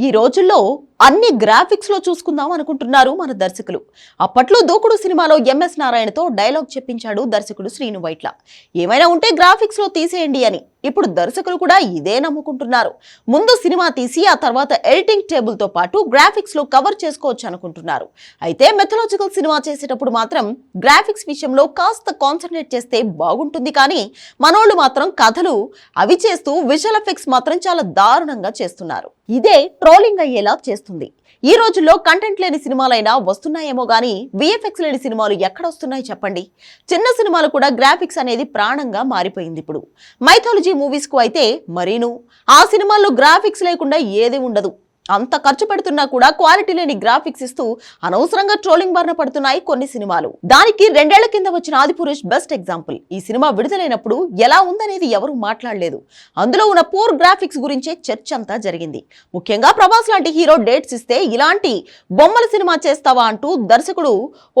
ఈ రోజుల్లో అన్ని గ్రాఫిక్స్లో చూసుకుందాం అనుకుంటున్నారు మన దర్శకులు. అప్పట్లో దూకుడు సినిమాలో ఎంఎస్ నారాయణతో డైలాగ్ చెప్పించాడు దర్శకుడు శ్రీను వైట్ల. ఏమైనా ఉంటే గ్రాఫిక్స్లో తీసేయండి అని. ఇప్పుడు దర్శకులు కూడా ఇదే నమ్ముకుంటున్నారు. ముందు సినిమా తీసి ఆ తర్వాత ఎడిటింగ్ టేబుల్తో పాటు గ్రాఫిక్స్లో కవర్ చేసుకోవచ్చు అనుకుంటున్నారు. అయితే మెథలాజికల్ సినిమా చేసేటప్పుడు మాత్రం గ్రాఫిక్స్ విషయంలో కాస్త కాన్సన్ట్రేట్ చేస్తే బాగుంటుంది కానీ మనోళ్ళు మాత్రం కథలు అవి చేస్తూ విజువల్ ఎఫెక్ట్స్ మాత్రం చాలా దారుణంగా చేస్తున్నారు. ఇదే ట్రోలింగ్ అయ్యేలా చేస్తున్నారు. వస్తుంది ఈ రోజుల్లో కంటెంట్ లేని సినిమాలైనా వస్తున్నాయేమో గానీ విఎఫ్ఎక్స్ లేని సినిమాలు ఎక్కడ వస్తున్నాయి చెప్పండి? చిన్న సినిమాలు కూడా గ్రాఫిక్స్ అనేది ప్రాణంగా మారిపోయింది ఇప్పుడు. మైథాలజీ మూవీస్కు అయితే మరీను. ఆ సినిమాల్లో గ్రాఫిక్స్ లేకుండా ఏది ఉండదు. అంత ఖర్చు పెడుతున్నా కూడా క్వాలిటీ లేని గ్రాఫిక్స్ ఇస్తూ అనవసరంగా ట్రోలింగ్ బారిన పడుతున్నాయి కొన్ని సినిమాలు. దానికి రెండేళ్ళ కింద వచ్చిన ఆదిపురుష్ బెస్ట్ ఎగ్జాంపుల్. ఈ సినిమా విడుదలైనప్పుడు ఎలా ఉందనేది ఎవరు మాట్లాడలేదు. అందులో ఉన్న పూర్ గ్రాఫిక్స్ గురించే చర్చ అంతా జరిగింది. ముఖ్యంగా ప్రభాస్ లాంటి హీరో డేట్స్ ఇస్తే ఇలాంటి బొమ్మల సినిమా చేస్తావా అంటూ దర్శకుడు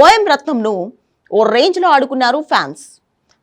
ఓఎం రత్నంను ఓ రేంజ్లో ఆడుకున్నారు ఫ్యాన్స్.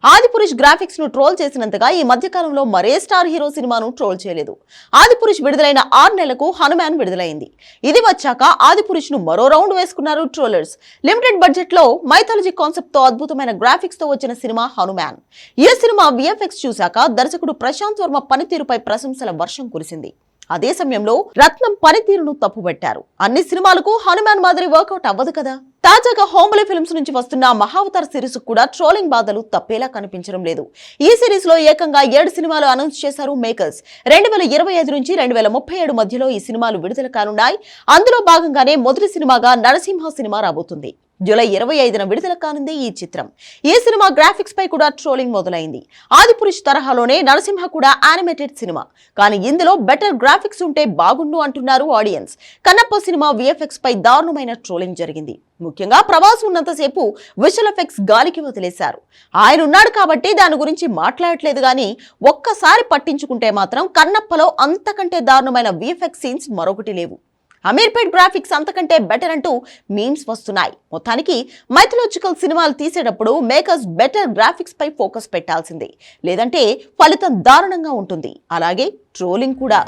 ఆదిపురుష్ గ్రాఫిక్స్ను ట్రోల్ చేసినంతగా ఈ మధ్యకాలంలో మరే స్టార్ హీరో సినిమాను ట్రోల్ చేయలేదు. ఆదిపురుష్ విడుదలైన ఆరు నెలలకు హనుమాన్ విడుదలైంది. ఇది వచ్చాక ఆదిపురుష్ను మరో రౌండ్ వేసుకున్నారు ట్రోలర్స్. లిమిటెడ్ బడ్జెట్లో మైథాలజీ కాన్సెప్ట్తో అద్భుతమైన గ్రాఫిక్స్తో వచ్చిన సినిమా హనుమాన్. ఈ సినిమా విఎఫ్ఎక్స్ చూశాక దర్శకుడు ప్రశాంత్ వర్మ పనితీరుపై ప్రశంసల వర్షం కురిసింది. అదే సమయంలో రత్నం పనితీరును తప్పుబట్టారు. అన్ని సినిమాలకు హనుమాన్ మాదిరి వర్కౌట్ అవ్వదు కదా? తాజాగా హోంబలే ఫిల్మ్స్ నుంచి వస్తున్న మహావతార్ సిరీస్ కూడా ట్రోలింగ్ బాధలు తప్పేలా కనిపించడం లేదు. ఈ సిరీస్లో ఏకంగా ఏడు సినిమాలు అనౌన్స్ చేశారు మేకర్స్. రెండు వేల ఇరవై ఐదు నుంచి రెండు వేల ముప్పై ఏడు మధ్యలో ఈ సినిమాలు విడుదల కానున్నాయి. అందులో భాగంగానే మొదటి సినిమాగా నరసింహ సినిమా రాబోతుంది. జూలై ఇరవై ఐదున విడుదల కానుంది ఈ చిత్రం. ఈ సినిమా గ్రాఫిక్స్ పై కూడా ట్రోలింగ్ మొదలైంది. ఆదిపురుష్ తరహాలోనే నరసింహ కూడా యానిమేటెడ్ సినిమా. కానీ ఇందులో బెటర్ గ్రాఫిక్స్ ఉంటే బాగుండు అంటున్నారు ఆడియన్స్ కన్నప్ప సినిమా విఎఫ్ఎక్స్ పై దారుణమైన ట్రోలింగ్ జరిగింది. ముఖ్యంగా ప్రభాస్ ఉన్నంతసేపు విజువల్ ఎఫెక్ట్స్ గాలికి వదిలేశారు. ఆయన ఉన్నాడు కాబట్టి దాని గురించి మాట్లాడట్లేదు కానీ ఒక్కసారి పట్టించుకుంటే మాత్రం కన్నప్పలో అంతకంటే దారుణమైన విఎఫ్ఎక్స్ సీన్స్ మరొకటి లేవు. అమీర్పేట్ గ్రాఫిక్స్ అంతకంటే బెటర్ అంటూ మీమ్స్ వస్తున్నాయి. మొత్తానికి మైథలాజికల్ సినిమాలు తీసేటప్పుడు మేకర్స్ బెటర్ గ్రాఫిక్స్ పై ఫోకస్ పెట్టాల్సిందే. లేదంటే ఫలితం దారుణంగా ఉంటుంది. అలాగే ట్రోలింగ్ కూడా.